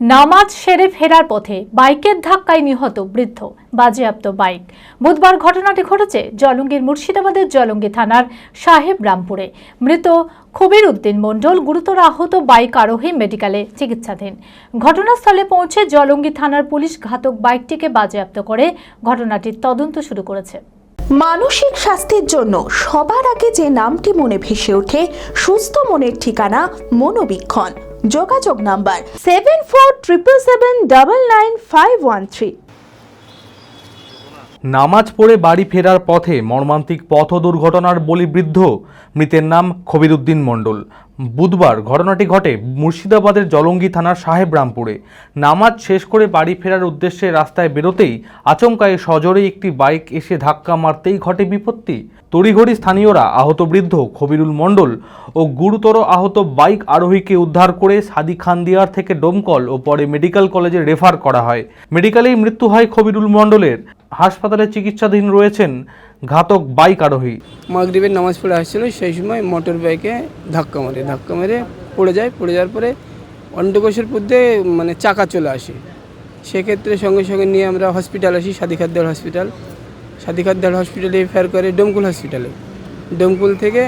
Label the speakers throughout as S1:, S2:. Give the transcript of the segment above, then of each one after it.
S1: নামাজ সেরে ফেরার পথে বাইকের ধাক্কায় নিহত বৃদ্ধ। বাজেয়াপ্ত বাইক। বুধবার ঘটনাটি ঘটেছে জলঙ্গির মুর্শিদাবাদের জলঙ্গি থানার সাহেব রামপুরে মৃত খবির উদ্দিন মণ্ডল গুরুতর আহত বাইক আরোহী মেডিকেলে চিকিৎসাধীন। ঘটনাস্থলে পৌঁছে জলঙ্গি থানার পুলিশ ঘাতক বাইকটিকে বাজেয়াপ্ত করে ঘটনাটির তদন্ত শুরু করেছে।
S2: মানসিক স্বাস্থ্যের জন্য সবার আগে যে নামটি মনে ভেসে ওঠে, সুস্থ মনের ঠিকানা মনোবীক্ষণ। যোগাযোগ number seven four triple seven double nine five one three.
S3: নামাজ পড়ে বাড়ি ফেরার পথে মর্মান্তিক পথ দুর্ঘটনার বলি বৃদ্ধ। মৃতের নাম খবিরুদ্দিন মণ্ডল। বুধবার ঘটনাটি ঘটে মুর্শিদাবাদের জলঙ্গি থানার সাহেব রামপুরে নামাজ শেষ করে বাড়ি ফেরার উদ্দেশ্যে রাস্তায় বেরোতেই আচমকায় সজোরে একটি বাইক এসে ধাক্কা মারতেই ঘটে বিপত্তি। তড়িঘড়ি স্থানীয়রা আহত বৃদ্ধ খবিরুল মণ্ডল ও গুরুতর আহত বাইক আরোহীকে উদ্ধার করে সাদি খানদিয়ার থেকে ডোমকল ও পরে মেডিকেল কলেজে রেফার করা হয়। মেডিকেলেই মৃত্যু হয় খবিরুল মণ্ডলের। হাসপাতালে চিকিৎসাধীন রয়েছেন ঘাতক বাইক আরোহী।
S4: মাগরিবের নামাজ পড়ে আসছিল, সেই সময় মোটর বাইকে ধাক্কা মারে, ধাক্কা মেরে পড়ে যায়, পড়ে যাওয়ার পরে অন্ডকোষের মধ্যে মানে চাকা চলে আসে। সেক্ষেত্রে সঙ্গে সঙ্গে নিয়ে আমরা হসপিটাল আসি সাদিখাদ্দার হসপিটাল সাদিখাদ্দার হসপিটালে ফেয়ার করে ডোমকুল হসপিটালে ডোমকুল থেকে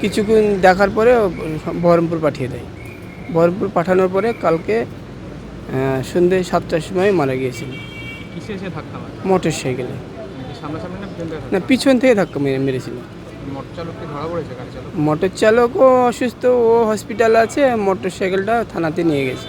S4: কিছুক্ষণ দেখার পরে বহরমপুর পাঠিয়ে দেয়। বহরমপুর পাঠানোর পরে কালকে সন্ধ্যে সাতটার সময় মারা গিয়েছিল। মোটর সাইকেলে।
S5: না পিছন থেকে
S4: না পিছন থেকে ধাক্কা মেরে মেরেছিল।
S5: মোটর
S4: চালকও অসুস্থ ও হসপিটাল আছে মোটর সাইকেলটা থানাতে নিয়ে গেছে।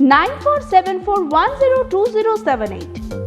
S2: 9474102078.